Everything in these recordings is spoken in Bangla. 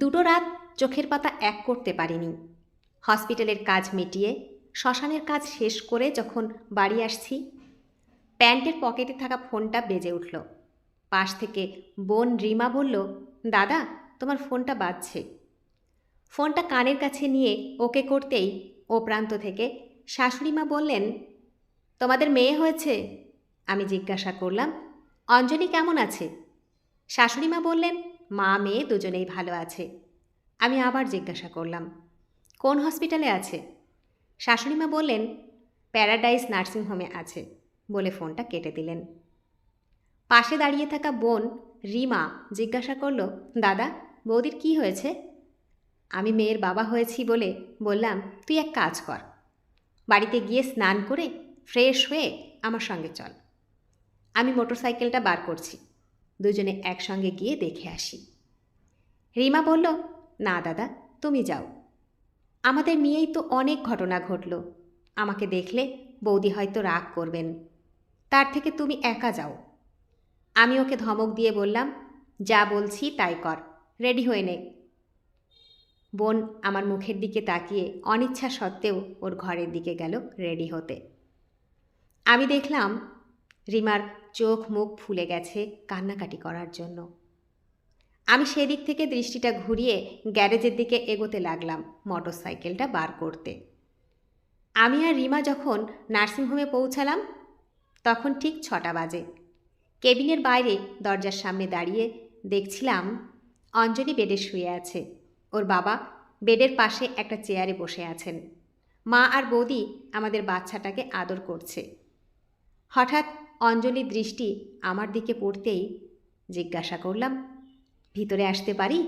দুটো রাত চোখের পাতা এক করতে পারিনি। হসপিটালের কাজ মিটিয়ে, শ্মশানের কাজ শেষ করে যখন বাড়ি আসছি, প্যান্টের পকেটে থাকা ফোনটা বেজে উঠল। পাশ থেকে বোন রিমা বলল, দাদা, তোমার ফোনটা বাজছে। ফোনটা কানের কাছে নিয়ে ওকে করতেই ও প্রান্ত থেকে শাশুড়িমা বললেন, তোমাদের মেয়ে হয়েছে? আমি জিজ্ঞাসা করলাম, অঞ্জলি কেমন আছে? শাশুড়িমা বললেন মা, মেয়ে দুজনেই ভালো আছে। আমি আবার জিজ্ঞাসা করলাম, কোন হসপিটালে আছে? শাশুড়িমা বললেন, প্যারাডাইস নার্সিংহোমে আছে বলে ফোনটা কেটে দিলেন। পাশে দাঁড়িয়ে থাকা বোন রিমা জিজ্ঞাসা করল, দাদা, বৌদির কি হয়েছে? আমি মেয়ের বাবা হয়েছি বলে বললাম, তুই এক কাজ কর, বাড়িতে গিয়ে স্নান করে ফ্রেশ হয়ে আমার সঙ্গে চল। আমি মোটরসাইকেলটা বার করছি। দুজনে একসঙ্গে গিয়ে দেখে আসি। রিমা বলল, না দাদা, তুমি যাও। আমাদের নিয়েই তো অনেক ঘটনা ঘটল। আমাকে দেখলে বৌদি হয়তো রাগ করবেন। তার থেকে তুমি একা যাও। আমি ওকে ধমক দিয়ে বললাম, যা বলছি তাই কর, রেডি হয়ে নে। বোন আমার মুখের দিকে তাকিয়ে অনিচ্ছা সত্ত্বেও ওর ঘরের দিকে গেল রেডি হতে। আমি দেখলাম রিমার চোখ মুখ ফুলে গেছে কান্নাকাটি করার জন্য। আমি সেদিক থেকে দৃষ্টিটা ঘুরিয়ে গ্যারেজের দিকে এগোতে লাগলাম মোটরসাইকেলটা বার করতে। আমি আর রিমা যখন নার্সিংহোমে পৌঁছালাম, তখন ঠিক ছটা বাজে। কেবিনের বাইরে দরজার সামনে দাঁড়িয়ে দেখছিলাম অঞ্জলি বেডে শুয়ে আছে। ওর বাবা বেডের পাশে একটা চেয়ারে বসে আছেন। মা আর বৌদি আমাদের বাচ্চাটাকে আদর করছে। হঠাৎ অঞ্জলির দৃষ্টি আমার দিকে পড়তেই জিজ্ঞাসা করলাম, ভিতরে আসতে পারি?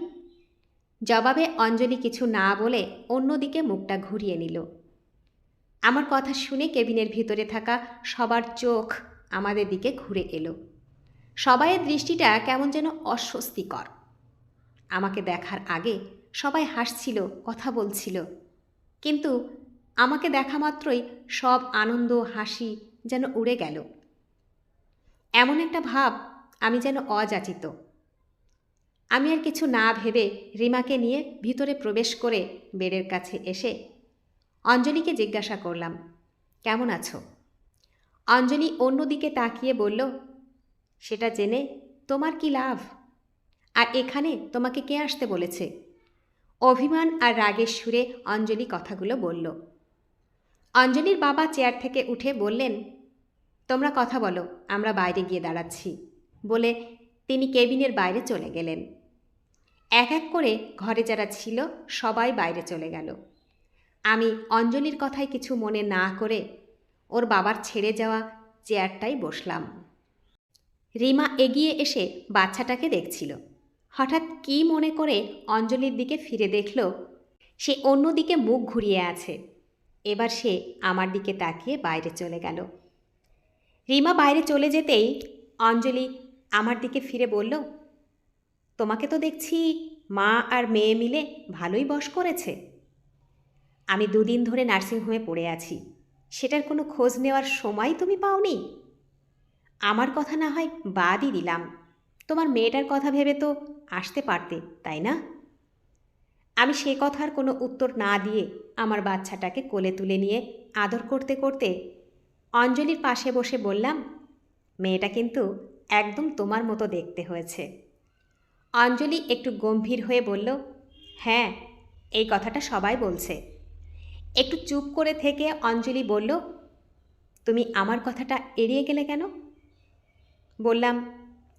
জবাবে অঞ্জলি কিছু না বলে অন্যদিকে মুখটা ঘুরিয়ে নিল। আমার কথা শুনে কেবিনের ভিতরে থাকা সবার চোখ আমাদের দিকে ঘুরে এলো। সবাইয়ের দৃষ্টিটা কেমন যেন অস্বস্তিকর। আমাকে দেখার আগে সবাই হাসছিল, কথা বলছিল। কিন্তু আমাকে দেখা মাত্রই সব আনন্দ, হাসি যেন উড়ে গেল। এমন একটা ভাব আমি যেন অযাচিত। আমি আর কিছু না ভেবে রিমাকে নিয়ে ভিতরে প্রবেশ করে বেডের কাছে এসে অঞ্জলিকে জিজ্ঞাসা করলাম, কেমন আছো? অঞ্জলি অন্যদিকে তাকিয়ে বলল, সেটা জেনে তোমার কি লাভ? আর এখানে তোমাকে কে আসতে বলেছে? অভিমান আর রাগের সুরে অঞ্জলি কথাগুলো বলল। অঞ্জলির বাবা চেয়ার থেকে উঠে বললেন তোমরা কথা বলো, আমরা বাইরে গিয়ে দাঁড়াচ্ছি, বলে তিনি কেবিনের বাইরে চলে গেলেন। এক এক করে ঘরে যারা ছিল, সবাই বাইরে চলে গেল। আমি অঞ্জলির কথায় কিছু মনে না করে ওর বাবার ছেড়ে যাওয়া চেয়ারটাই বসলাম। রিমা এগিয়ে এসে বাচ্চাটাকে দেখছিল। হঠাৎ কি মনে করে অঞ্জলির দিকে ফিরে দেখল, সে অন্যদিকে মুখ ঘুরিয়ে আছে। এবার সে আমার দিকে তাকিয়ে বাইরে চলে গেল। রিমা বাইরে চলে যেতেই অঞ্জলি আমার দিকে ফিরে বলল, তোমাকে তো দেখছি মা আর মেয়ে মিলে ভালোই বশ করেছে। আমি দুদিন ধরে নার্সিংহোমে পড়ে আছি। সেটার কোনো খোঁজ নেওয়ার সময় তুমি পাওনি? আমার কথা না হয় বাদই দিলাম। তোমার মেয়েটার কথা ভেবে তো আসতে পারতে, তাই না? আমি সে কথার কোনো উত্তর না দিয়ে আমার বাচ্চাটাকে কোলে তুলে নিয়ে আদর করতে করতে অঞ্জলির পাশে বসে বললাম, মেয়েটা কিন্তু একদম তোমার মতো দেখতে হয়েছে। অঞ্জলি একটু গম্ভীর হয়ে বলল হ্যাঁ এই কথাটা সবাই বলছে। একটু চুপ করে থেকে অঞ্জলি বলল, তুমি আমার কথাটা এড়িয়ে গেলে কেন? বললাম,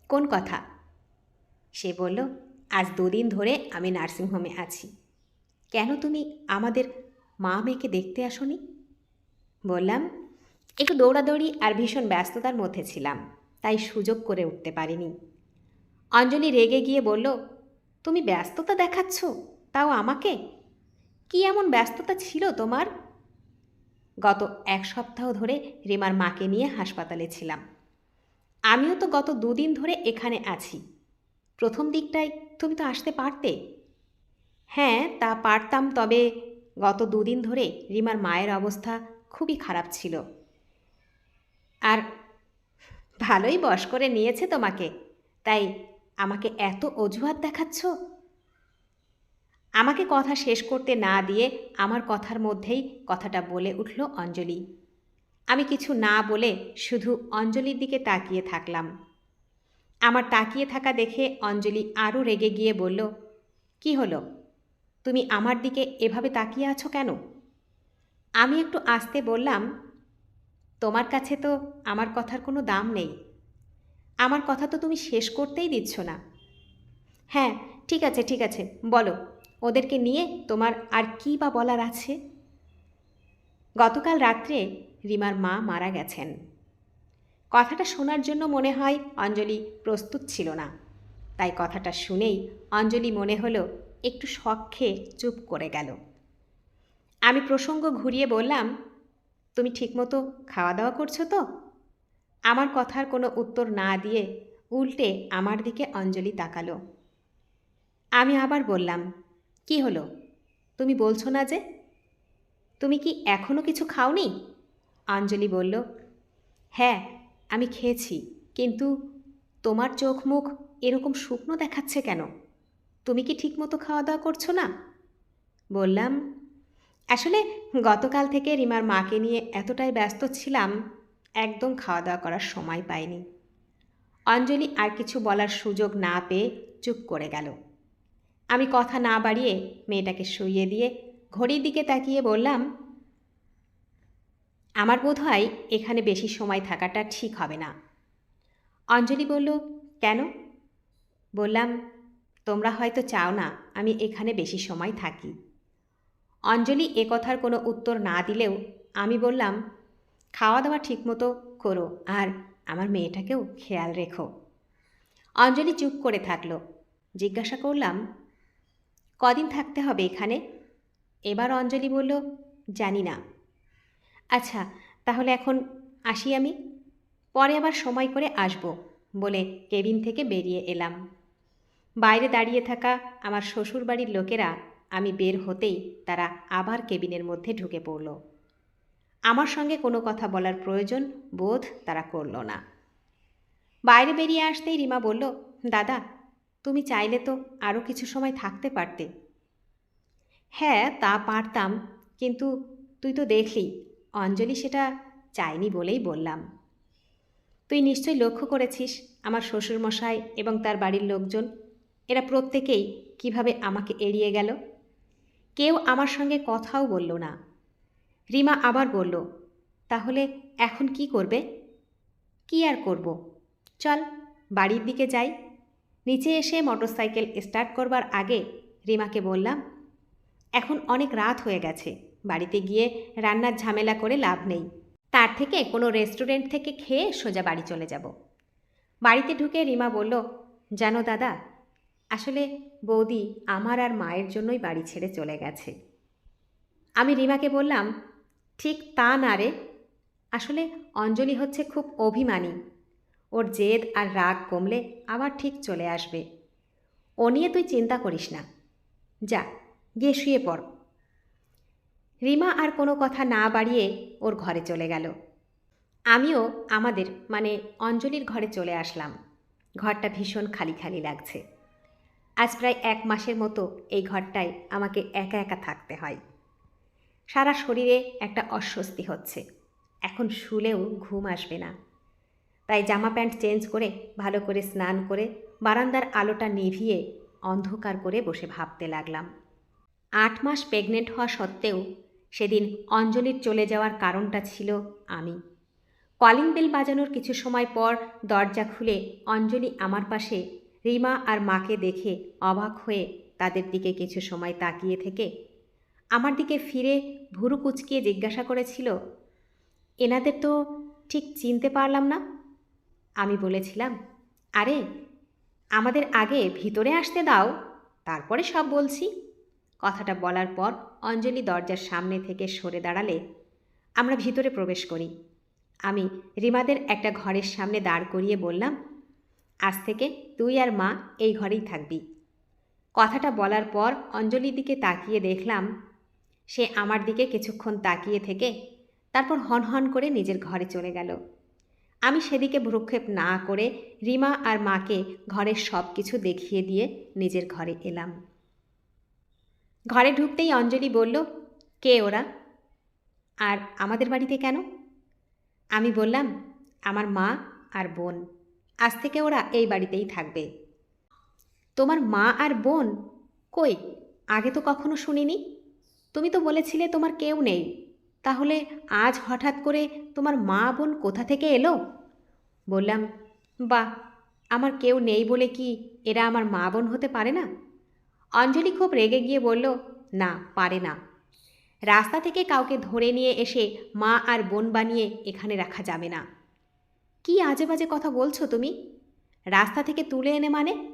কোন কথা? সে বলল, আজ দুদিন ধরে আমি নার্সিংহোমে আছি। কেন তুমি আমাদের মা মেয়েকে দেখতে আসনি? বললাম একটু দৌড়াদৌড়ি আর ভীষণ ব্যস্ততার মধ্যে ছিলাম, তাই সুযোগ করে উঠতে পারিনি। অঞ্জলি রেগে গিয়ে বলল, তুমি ব্যস্ততা দেখাচ্ছ? তাও আমাকে? কি এমন ব্যস্ততা ছিল তোমার? গত এক সপ্তাহ ধরে রিমার মাকে নিয়ে হাসপাতালে ছিলাম। আমিও তো গত দুদিন ধরে এখানে আছি। প্রথম দিকটায় তুমি তো আসতে পারতে। হ্যাঁ তা পারতাম, তবে গত দুদিন ধরে রিমার মায়ের অবস্থা খুবই খারাপ ছিল। আর ভালোই বশ করে নিয়েছে তোমাকে। তাই আমাকে এত অজুহাত দেখাচ্ছ? আমাকে কথা শেষ করতে না দিয়ে আমার কথার মধ্যেই কথাটা বলে উঠল অঞ্জলি। আমি কিছু না বলে শুধু অঞ্জলির দিকে তাকিয়ে থাকলাম। আমার তাকিয়ে থাকা দেখে অঞ্জলি আরও রেগে গিয়ে বলল, কি হলো? তুমি আমার দিকে এভাবে তাকিয়ে আছো কেন? আমি একটু আসতে বললাম তোমার কাছে তো আমার কথার কোনো দাম নেই। আমার কথা তো তুমি শেষ করতেই দিচ্ছ না। হ্যাঁ ঠিক আছে ঠিক আছে, বলো, ওদেরকে নিয়ে তোমার আর কী বা বলার আছে? গতকাল রাত্রে রিমার মা মারা গেছেন। কথাটা শোনার জন্য মনে হয় অঞ্জলি প্রস্তুত ছিল না। তাই কথাটা শুনেই অঞ্জলি মনে হলো একটু শখ খেয়ে চুপ করে গেল। আমি প্রসঙ্গ ঘুরিয়ে বললাম তুমি ঠিকমতো খাওয়া দাওয়া করছ তো? আমার কথার কোনো উত্তর না দিয়ে উল্টে আমার দিকে অঞ্জলি তাকালো। আমি আবার বললাম, কি হলো? তুমি বলছো না যে? তুমি কি এখনও কিছু খাওনি? অঞ্জলি বলল হ্যাঁ আমি খেয়েছি, কিন্তু তোমার চোখ মুখ এরকম শুকনো দেখাচ্ছে কেন? তুমি কি ঠিকমতো খাওয়া দাওয়া করছ না? বললাম আসলে গতকাল থেকে রিমার মাকে নিয়ে এতটাই ব্যস্ত ছিলাম, একদম খাওয়া দাওয়া করার সময় পাইনি। অঞ্জলি আর কিছু বলার সুযোগ না পেয়ে চুপ করে গেল। আমি কথা না বাড়িয়ে মেয়েটাকে শুইয়ে দিয়ে ঘড়ির দিকে তাকিয়ে বললাম, আমার বোধ হয় এখানে বেশি সময় থাকাটা ঠিক হবে না। অঞ্জলি বলল, কেন? বললাম, তোমরা হয়তো চাও না আমি এখানে বেশি সময় থাকি। অঞ্জলি এ কথার কোনো উত্তর না দিলেও আমি বললাম খাওয়া দাওয়া ঠিকমতো করো আর আমার মেয়েটাকেও খেয়াল রেখো। অঞ্জলি চুপ করে থাকল। জিজ্ঞাসা করলাম, কদিন থাকতে হবে এখানে? এবার অঞ্জলি বলল, জানি না। আচ্ছা তাহলে এখন আসি আমি? পরে আবার সময় করে আসব, বলে কেবিন থেকে বেরিয়ে এলাম। বাইরে দাঁড়িয়ে থাকা আমার শ্বশুরবাড়ির লোকেরা আমি বের হতেই তারা আবার কেবিনের মধ্যে ঢুকে পড়ল। আমার সঙ্গে কোনো কথা বলার প্রয়োজন বোধ তারা করল না। বাইরে বেরিয়ে আসতেই রিমা বলল, দাদা, তুমি চাইলে তো আরও কিছু সময় থাকতে পারতে। হ্যাঁ তা পারতাম, কিন্তু তুই তো দেখলি, অঞ্জলি সেটা চায়নি বলেই বললাম। তুই নিশ্চয়ই লক্ষ্য করেছিস, আমার শ্বশুরমশাই এবং তার বাড়ির লোকজন, এরা প্রত্যেকেই কীভাবে আমাকে এড়িয়ে গেল? কেউ আমার সঙ্গে কথাও বলল না। রিমা আবার বলল, তাহলে এখন কি করবে? কি আর করব? চল, বাড়ির দিকে যাই। নিচে এসে মোটরসাইকেল স্টার্ট করবার আগে রিমাকে বললাম, এখন অনেক রাত হয়ে গেছে, বাড়িতে গিয়ে রান্নার ঝামেলা করে লাভ নেই। তার থেকে কোনো রেস্টুরেন্ট থেকে খেয়ে সোজা বাড়ি চলে যাব। বাড়িতে ঢুকে রিমা বলল, জানো দাদা আসলে বৌদি আমার আর মায়ের জন্যই বাড়ি ছেড়ে চলে গেছে। আমি রিমাকে বললাম, ঠিক তা না রে। আসলে অঞ্জলি হচ্ছে খুব অভিমানী। ওর জেদ আর রাগ কমলে আবার ঠিক চলে আসবে। ও নিয়ে তুই চিন্তা করিস না। যা, গিয়ে শুয়ে পড়। রিমা আর কোনো কথা না বাড়িয়ে ওর ঘরে চলে গেল। আমিও আমাদের মানে অঞ্জলির ঘরে চলে আসলাম। ঘরটা ভীষণ খালি খালি লাগছে। আজ প্রায় এক মাসের মতো এই ঘরটায় আমাকে একা একা থাকতে হয়। সারা শরীরে একটা অস্বস্তি হচ্ছে। এখন শুলেও ঘুম আসবে না। তাই জামা প্যান্ট চেঞ্জ করে, ভালো করে স্নান করে, বারান্দার আলোটা নিভিয়ে অন্ধকার করে বসে ভাবতে লাগলাম। আট মাস প্রেগনেন্ট হওয়া সত্ত্বেও সেদিন অঞ্জলির চলে যাওয়ার কারণটা ছিল আমি। কলিং বেল বাজানোর কিছু সময় পর দরজা খুলে অঞ্জলি আমার পাশে রিমা আর মাকে দেখে অবাক হয়ে তাদের দিকে কিছু সময় তাকিয়ে থেকে আমার দিকে ফিরে ভুরু কুচকিয়ে জিজ্ঞাসা করেছিল, এনাদের তো ঠিক চিনতে পারলাম না? আমি বলেছিলাম, আরে, আমাদের আগে ভিতরে আসতে দাও, তারপরে সব বলছি। কথাটা বলার পর অঞ্জলি দরজার সামনে থেকে সরে দাঁড়ালে আমরা ভিতরে প্রবেশ করি। আমি রিমাদের একটা ঘরের সামনে দাঁড় করিয়ে বললাম আজ থেকে তুই আর মা এই ঘরেই থাকবি। কথাটা বলার পর অঞ্জলির দিকে তাকিয়ে দেখলাম, সে আমার দিকে কিছুক্ষণ তাকিয়ে থেকে তারপর হন হন করে নিজের ঘরে চলে গেল। আমি সেদিকে ভ্রুক্ষেপ না করে রিমা আর মাকে ঘরের সব কিছু দেখিয়ে দিয়ে নিজের ঘরে এলাম। ঘরে ঢুকতেই অঞ্জলি বলল, কে ওরা? আর আমাদের বাড়িতে কেন? আমি বললাম, আমার মা আর বোন। আজ থেকে ওরা এই বাড়িতেই থাকবে। তোমার মা আর বোন কই? আগে তো কখনো শুনিনি? তুমি তো বলেছিলে তোমার কেউ নেই। তাহলে আজ হঠাৎ করে তোমার মা বোন কোথা থেকে এলো? বললাম বা আমার কেউ নেই বলে কি এরা আমার মা বোন হতে পারে না? অঞ্জলি খুব রেগে গিয়ে বলল, না, পারে না। রাস্তা থেকে কাউকে ধরে নিয়ে এসে মা আর বোন বানিয়ে এখানে রাখা যাবে না। কি আজে বাজে কথা বলছো তুমি? রাস্তা থেকে তুলে এনে মানে?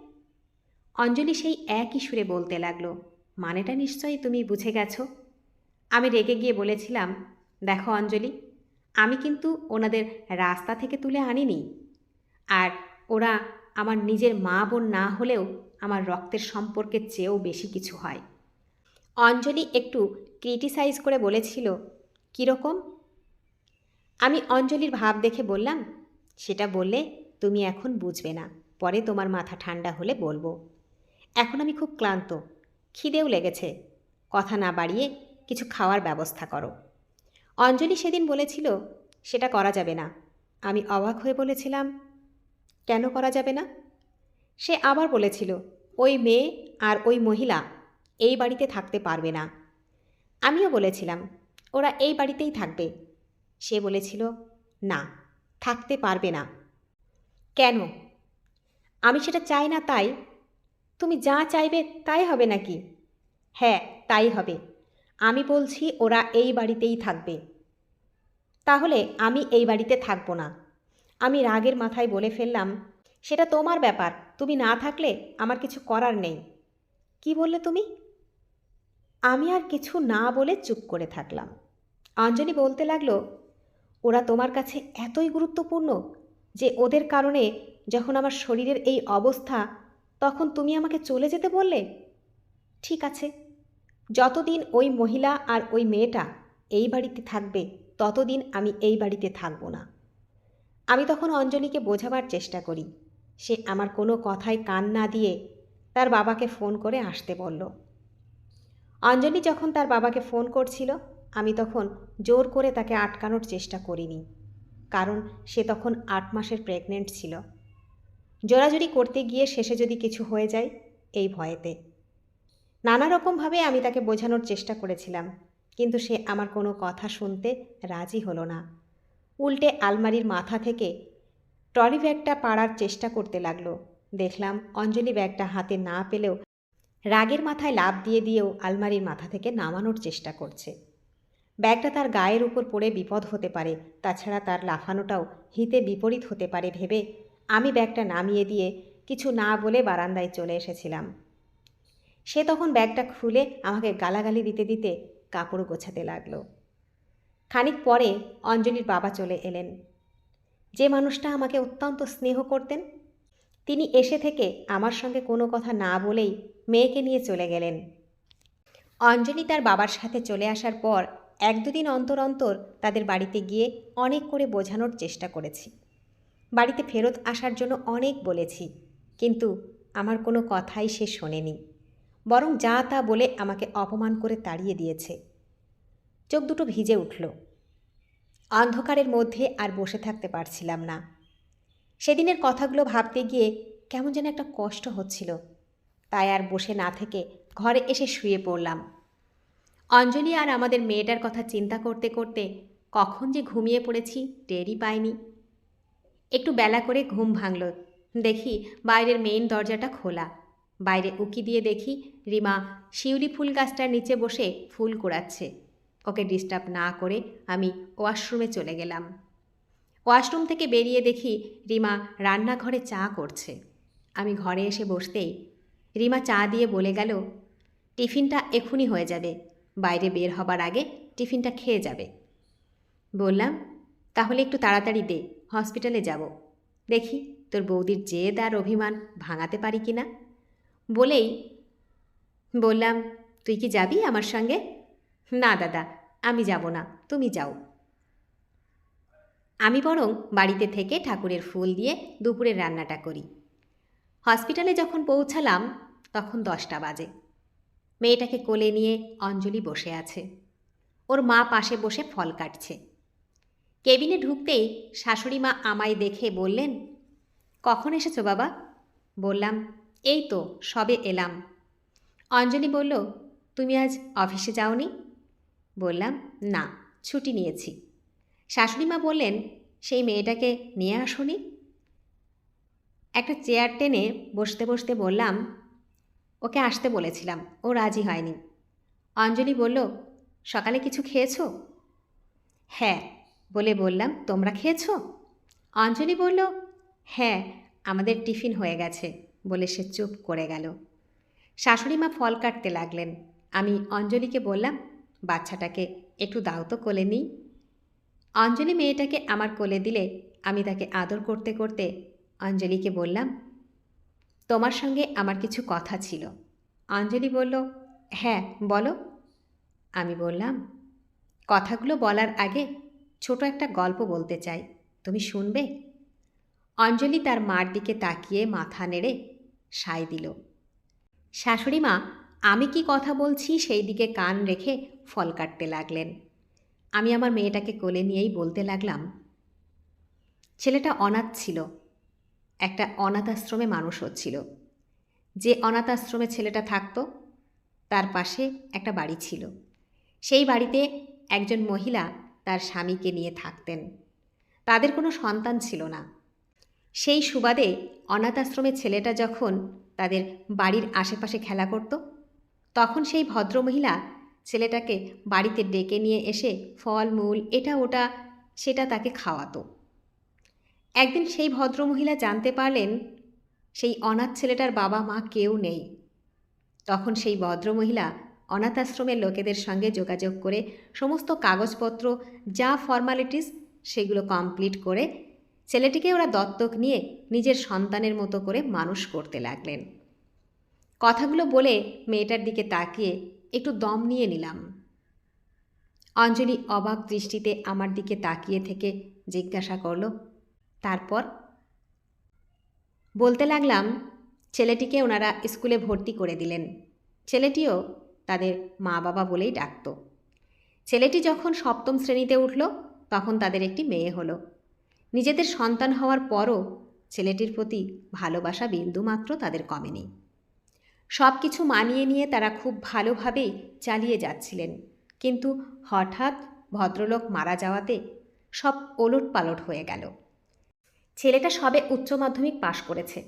অঞ্জলি সেই একই সুরে বলতে লাগল। মানেটা নিশ্চয়ই তুমি বুঝে গেছো। আমি রেগে গিয়ে বলেছিলাম, দেখো অঞ্জলি, আমি কিন্তু ওনাদের রাস্তা থেকে তুলে আনিনি। আর ওরা আমার নিজের মা বোন না হলেও আমার রক্তের সম্পর্কের চেয়েও বেশি কিছু হয়। অঞ্জলি একটু ক্রিটিসাইজ করে বলেছিল, কীরকম? আমি অঞ্জলির ভাব দেখে বললাম সেটা বললে তুমি এখন বুঝবে না। পরে তোমার মাথা ঠান্ডা হলে বলব। এখন আমি খুব ক্লান্ত। খিদেও লেগেছে। কথা না বাড়িয়ে কিছু খাওয়ার ব্যবস্থা করো। অঞ্জলি সেদিন বলেছিল, সেটা করা যাবে না। আমি অবাক হয়ে বলেছিলাম, কেন করা যাবে না? সে আবার বলেছিল, ওই মেয়ে আর ওই মহিলা এই বাড়িতে থাকতে পারবে না। আমিও বলেছিলাম, ওরা এই বাড়িতেই থাকবে। সে বলেছিল, না। থাকতে পারবে না। কেন? আমি সেটা চাই না তাই। তুমি যা চাইবে তাই হবে নাকি? হ্যাঁ তাই হবে। আমি বলছি ওরা এই বাড়িতেই থাকবে। তাহলে আমি এই বাড়িতে থাকব না। আমি রাগের মাথায় বলে ফেললাম, সেটা তোমার ব্যাপার, তুমি না থাকলে আমার কিছু করার নেই। কি বললে তুমি? আমি আর কিছু না বলে চুপ করে থাকলাম। অঞ্জলি বলতে লাগল ওরা তোমার কাছে এতই গুরুত্বপূর্ণ যে ওদের কারণে যখন আমার শরীরের এই অবস্থা, তখন তুমি আমাকে চলে যেতে বললে? ঠিক আছে। যতদিন ওই মহিলা আর ওই মেয়েটা এই বাড়িতে থাকবে, ততদিন আমি এই বাড়িতে থাকব না। আমি তখন অঞ্জলিকে বোঝাবার চেষ্টা করি। সে আমার কোনো কথায় কান না দিয়ে তার বাবাকে ফোন করে আসতে বলল। অঞ্জলি যখন তার বাবাকে ফোন করছিল আমি তখন জোর করে তাকে আটকানোর চেষ্টা করিনি, কারণ সে তখন আট মাসের প্রেগনেন্ট ছিল। জোরাজুরি করতে গিয়ে শেষে যদি কিছু হয়ে যায়, এই ভয়েতে। নানা রকমভাবে আমি তাকে বোঝানোর চেষ্টা করেছিলাম, কিন্তু সে আমার কোনো কথা শুনতে রাজি হলো না। উল্টে আলমারির মাথা থেকে ট্রলি ব্যাগটা পাড়ার চেষ্টা করতে লাগল। দেখলাম অঞ্জলি ব্যাগটা হাতে না পেলেও রাগের মাথায় লাভ দিয়ে দিয়েও আলমারির মাথা থেকে নামানোর চেষ্টা করছে। ব্যাগটা তার গায়ের উপর পড়ে বিপদ হতে পারে, তাছাড়া তার লাফানোটাও হিতে বিপরীত হতে পারে ভেবে আমি ব্যাগটা নামিয়ে দিয়ে কিছু না বলে বারান্দায় চলে এসেছিলাম। সে তখন ব্যাগটা খুলে আমাকে গালাগালি দিতে দিতে কাপড় গোছাতে লাগল। খানিক পরে অঞ্জলির বাবা চলে এলেন। যে মানুষটা আমাকে অত্যন্ত স্নেহ করতেন, তিনি এসে থেকে আমার সঙ্গে কোনো কথা না বলেই মেয়েকে নিয়ে চলে গেলেন। অঞ্জলি তার বাবার সাথে চলে আসার পর এক দুদিন অন্তর অন্তর তাদের বাড়িতে গিয়ে অনেক করে বোঝানোর চেষ্টা করেছি। বাড়িতে ফেরত আসার জন্য অনেক বলেছি, কিন্তু আমার কোনো কথাই সে শোনেনি, বরং যা তা বলে আমাকে অপমান করে তাড়িয়ে দিয়েছে। চোখ দুটো ভিজে উঠল। অন্ধকারের মধ্যে আর বসে থাকতে পারছিলাম না। সেদিনের কথাগুলো ভাবতে গিয়ে কেমন যেন একটা কষ্ট হচ্ছিল। তাই আর বসে না থেকে ঘরে এসে শুয়ে পড়লাম। অঞ্জলি আর আমাদের মেয়েটার কথা চিন্তা করতে করতে কখন যে ঘুমিয়ে পড়েছি টেরই পাইনি। একটু বেলা করে ঘুম ভাঙল। দেখি বাইরের মেইন দরজাটা খোলা। বাইরে উকি দিয়ে দেখি রিমা শিউলি ফুল গাছটার নিচে বসে ফুল কুড়াচ্ছে। ওকে ডিস্টার্ব না করে আমি ওয়াশরুমে চলে গেলাম। ওয়াশরুম থেকে বেরিয়ে দেখি রিমা রান্নাঘরে চা করছে। আমি ঘরে এসে বসতেই রিমা চা দিয়ে বলে গেল, টিফিনটা এখুনি হয়ে যাবে। বাইরে বের হবার আগে টিফিনটা খেয়ে যাবে। বললাম, তাহলে একটু তাড়াতাড়ি দে, হসপিটালে যাব। দেখি তোর বৌদির জেদ আর অভিমান ভাঙাতে পারি কি না বলেই বললাম, তুই কি যাবি আমার সঙ্গে? না দাদা, আমি যাব না, তুমি যাও। আমি বরং বাড়িতে থেকে ঠাকুরের ফুল দিয়ে দুপুরের রান্নাটা করি। হসপিটালে যখন পৌঁছালাম, তখন দশটা বাজে। মেয়েটাকে কোলে নিয়ে অঞ্জলি বসে আছে। ওর মা পাশে বসে ফল কাটছে। কেবিনে ঢুকতেই শাশুড়ি মা আমায় দেখে বললেন, কখন এসেছ বাবা? বললাম, এই তো, সবে এলাম। অঞ্জলি বলল, তুমি আজ অফিসে যাওনি? বললাম, না, ছুটি নিয়েছি। শাশুড়ি মা বললেন, সেই মেয়েটাকে নিয়ে আসুনি? একটা চেয়ার টেনে বসতে বসতে বললাম ওকে আসতে বলেছিলাম, ও রাজি হয়নি। অঞ্জলি বলল, সকালে কিছু খেয়েছো? হ্যাঁ বলে বললাম, তোমরা খেয়েছো? অঞ্জলি বলল হ্যাঁ আমাদের টিফিন হয়ে গেছে, বলে সে চুপ করে গেল। শাশুড়ি মা ফল কাটতে লাগলেন। আমি অঞ্জলিকে বললাম, বাচ্চাটাকে একটু দাও তো কোলে নিই। অঞ্জলি মেয়েটাকে আমার কোলে দিলে আমি তাকে আদর করতে করতে অঞ্জলিকে বললাম তোমার সঙ্গে আমার কিছু কথা ছিল। অঞ্জলি বলল হ্যাঁ বলো। আমি বললাম, কথাগুলো বলার আগে ছোট একটা গল্প বলতে চাই। তুমি শুনবে? অঞ্জলি তার মার দিকে তাকিয়ে মাথা নেড়ে সাই দিল, শাশুড়ি মা, আমি কি কথা বলছি সেই দিকে কান রেখে ফল কাটতে লাগলেন। আমি আমার মেয়েটাকে কোলে নিয়েই বলতে লাগলাম, ছেলেটা অনাথ ছিল একটা অনাথ আশ্রমে মানুষ হচ্ছিল। যে অনাথ আশ্রমে ছেলেটা থাকতো, তার পাশে একটা বাড়ি ছিল। সেই বাড়িতে একজন মহিলা তার স্বামীকে নিয়ে থাকতেন। তাদের কোনো সন্তান ছিল না। সেই সুবাদে অনাথ আশ্রমের ছেলেটা যখন তাদের বাড়ির আশেপাশে খেলা করত, তখন সেই ভদ্রমহিলা ছেলেটাকে বাড়িতে ডেকে নিয়ে এসে ফল, মূল, এটা, ওটা, সেটা তাকে খাওয়াতো। একদিন সেই ভদ্রমহিলা জানতে পারলেন, সেই অনাথ ছেলেটার বাবা মা কেউ নেই। তখন সেই ভদ্রমহিলা অনাথ আশ্রমের লোকেদের সঙ্গে যোগাযোগ করে সমস্ত কাগজপত্র, যা ফর্মালিটিস, সেগুলো কমপ্লিট করে ছেলেটিকে ওরা দত্তক নিয়ে নিজের সন্তানের মতো করে মানুষ করতে লাগলেন। কথাগুলো বলে মেয়েটার দিকে তাকিয়ে একটু দম নিয়ে নিলাম। অঞ্জলি অবাক দৃষ্টিতে আমার দিকে তাকিয়ে থেকে জিজ্ঞাসা করল তারপর? বলতে লাগলাম, ছেলেটিকে ওনারা স্কুলে ভর্তি করে দিলেন। ছেলেটিও তাদের মা বাবা বলেই ডাকত। ছেলেটি যখন সপ্তম শ্রেণীতে উঠল, তখন তাদের একটি মেয়ে হলো। নিজেদের সন্তান হওয়ার পরও ছেলেটির প্রতি ভালোবাসা বিন্দুমাত্র তাদের কমেনি। সব কিছু মানিয়ে নিয়ে তারা খুব ভালোভাবেই চালিয়ে যাচ্ছিলেন। কিন্তু হঠাৎ ভদ্রলোক মারা যাওয়াতে সব ওলট পালট হয়ে গেল। ছেলেটা সবে উচ্চ মাধ্যমিক পাশ করেছে।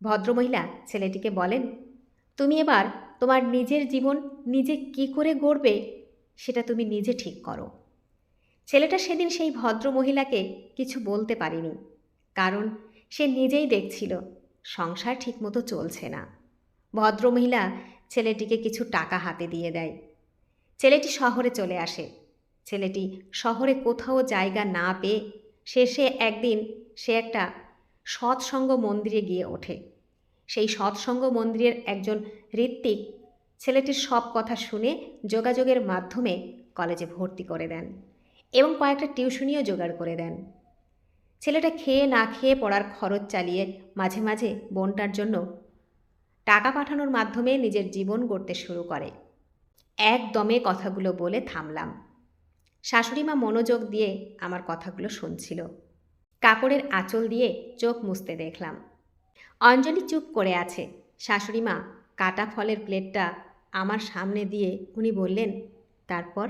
ভদ্রমহিলা ছেলেটিকে বলেন, তুমি এবার তোমার নিজের জীবন নিজে কি করে গড়বে সেটা তুমি নিজে ঠিক করো। ছেলেটা সেদিন সেই ভদ্র মহিলাকে কিছু বলতে পারেনি, কারণ সে নিজেই দেখছিল সংসার ঠিকমতো চলছে না। ভদ্রমহিলা ছেলেটিকে কিছু টাকা হাতে দিয়ে দেয়। ছেলেটি শহরে চলে আসে। ছেলেটি শহরে কোথাও জায়গা না পেয়ে শেষে একদিন সে একটা সৎসঙ্গ মন্দিরে গিয়ে ওঠে। সেই সৎসঙ্গ মন্দিরের একজন ঋত্বিক ছেলেটির সব কথা শুনে যোগাযোগের মাধ্যমে কলেজে ভর্তি করে দেন এবং কয়েকটা টিউশনিও জোগাড় করে দেন। ছেলেটা খেয়ে না খেয়ে পড়ার খরচ চালিয়ে মাঝে মাঝে বোনটার জন্য টাকা পাঠানোর মাধ্যমে নিজের জীবন গড়তে শুরু করে। একদমে কথাগুলো বলে থামলাম। শাশুড়িমা মনোযোগ দিয়ে আমার কথাগুলো শুনছিল। কাপড়ের আঁচল দিয়ে চোখ মুছতে দেখলাম। অঞ্জলি চুপ করে আছে। শাশুড়িমা কাটা ফলের প্লেটটা আমার সামনে দিয়ে উনি বললেন, তারপর?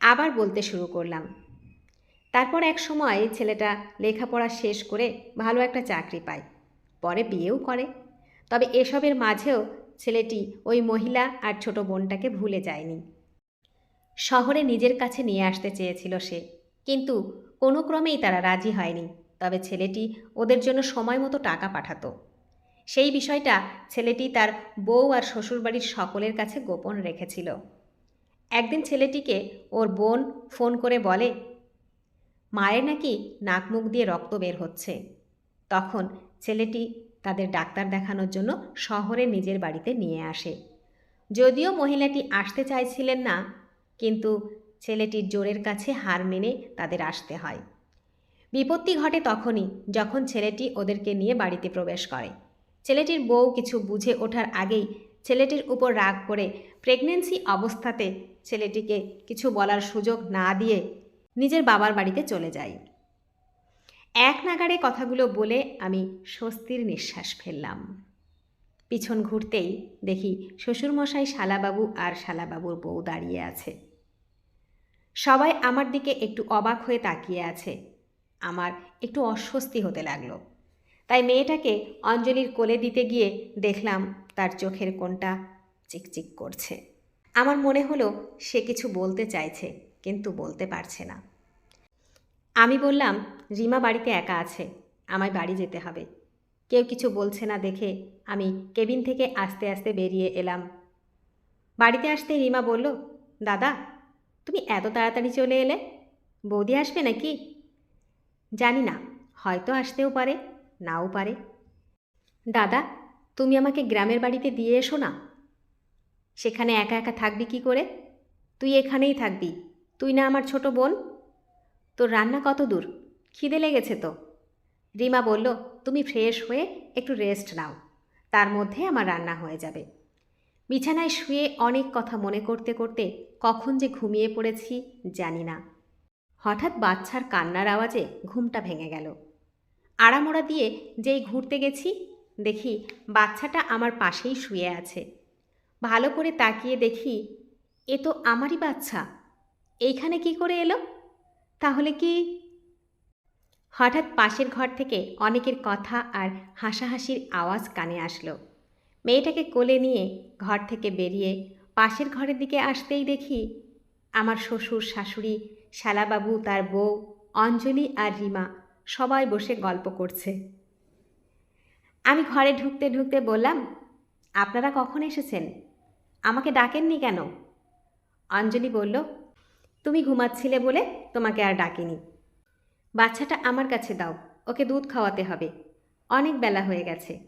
আবার বলতে শুরু করলাম, তারপর এক সময় ছেলেটা লেখাপড়া শেষ করে ভালো একটা চাকরি পায়, পরে বিয়েও করে। তবে এসবের মাঝেও ছেলেটি ওই মহিলা আর ছোট বোনটাকে ভুলে যায়নি। শহরে নিজের কাছে নিয়ে আসতে চেয়েছিল সে, কিন্তু কোনো ক্রমেই তারা রাজি হয়নি, তবে ছেলেটি ওদের জন্য সময় মতো টাকা পাঠাতো। সেই বিষয়টা ছেলেটি তার বউ আর শ্বশুরবাড়ির সকলের কাছে গোপন রেখেছিল। একদিন ছেলেটিকে ওর বোন ফোন করে বলে, মায়ের নাকি নাক মুখ দিয়ে রক্ত বের হচ্ছে। তখন ছেলেটি তাদের ডাক্তার দেখানোর জন্য শহরে নিজের বাড়িতে নিয়ে আসে। যদিও মহিলাটি আসতে চাইছিলেন না, কিন্তু ছেলেটির জোরের কাছে হার মেনে তাদের আসতে হয়। বিপত্তি ঘটে তখনই যখন ছেলেটি ওদেরকে নিয়ে বাড়িতে প্রবেশ করে। ছেলেটির বউ কিছু বুঝে ওঠার আগেই ছেলেটির উপর রাগ করে প্রেগনেন্সি অবস্থাতে ছেলেটিকে কিছু বলার সুযোগ না দিয়ে নিজের বাবার বাড়িতে চলে যাই এক নাগাড়ে কথাগুলো বলে আমি স্বস্তির নিঃশ্বাস ফেললাম। পিছন ঘুরতেই দেখি শ্বশুরমশাই শালাবাবু আর শালাবাবুর বউ দাঁড়িয়ে আছে। সবাই আমার দিকে একটু অবাক হয়ে তাকিয়ে আছে। আমার একটু অস্বস্তি হতে লাগল। তাই মেয়েটাকে অঞ্জলির কোলে দিতে গিয়ে দেখলাম তার চোখের কোণটা চিকচিক করছে। আমার মনে হলো সে কিছু বলতে চাইছে, কিন্তু বলতে পারছে না। আমি বললাম, রিমা বাড়িতে একা আছে, আমায় বাড়ি যেতে হবে। কেউ কিছু বলছে না দেখে আমি কেবিন থেকে আস্তে আস্তে বেরিয়ে এলাম। বাড়িতে আসতে রিমা বলল, দাদা তুমি এত তাড়াতাড়ি চলে এলে? বৌদি আসবে নাকি? জানি না, হয়তো আসতেও পারে, নাও পারে। দাদা, তুমি আমাকে গ্রামের বাড়িতে দিয়ে এসো না। সেখানে একা একা থাকবি কি করে? তুই এখানেই থাকবি, তুই না আমার ছোট বোন? তোর রান্না কত দূর? খিদে লেগেছে তো। রিমা বলল, তুমি ফ্রেশ হয়ে একটু রেস্ট নাও, তার মধ্যে আমার রান্না হয়ে যাবে। বিছানায় শুয়ে অনেক কথা মনে করতে করতে কখন যে ঘুমিয়ে পড়েছি জানি না। হঠাৎ বাচ্চার কান্নার আওয়াজে ঘুমটা ভেঙে গেল। আড়ামোড়া দিয়ে যেই ঘুরতে গেছি, দেখি বাচ্চাটা আমার পাশেই শুয়ে আছে। ভালো করে তাকিয়ে দেখি, এ তো আমারই বাচ্চা। এইখানে কি করে এলো? তাহলে কি? হঠাৎ পাশের ঘর থেকে অনেকের কথা আর হাসাহাসির আওয়াজ কানে আসলো। মেয়েটাকে কোলে নিয়ে ঘর থেকে বেরিয়ে পাশের ঘরের দিকে আসতেই দেখি আমার শ্বশুর, শাশুড়ি, শালাবাবু, তার বউ, অঞ্জলি আর রিমা সবাই বসে গল্প করছে। আমি ঘরে ঢুকতে ঢুকতে বললাম, আপনারা কখন এসেছেন? আমাকে ডাকেননি কেন? অঞ্জলি বলল, তুমি ঘুমাচ্ছিলে বলে তোমাকে আর ডাকিনি। বাচ্চাটা আমার কাছে দাও, ওকে দুধ খাওয়াতে হবে। অনেক বেলা হয়ে গেছে।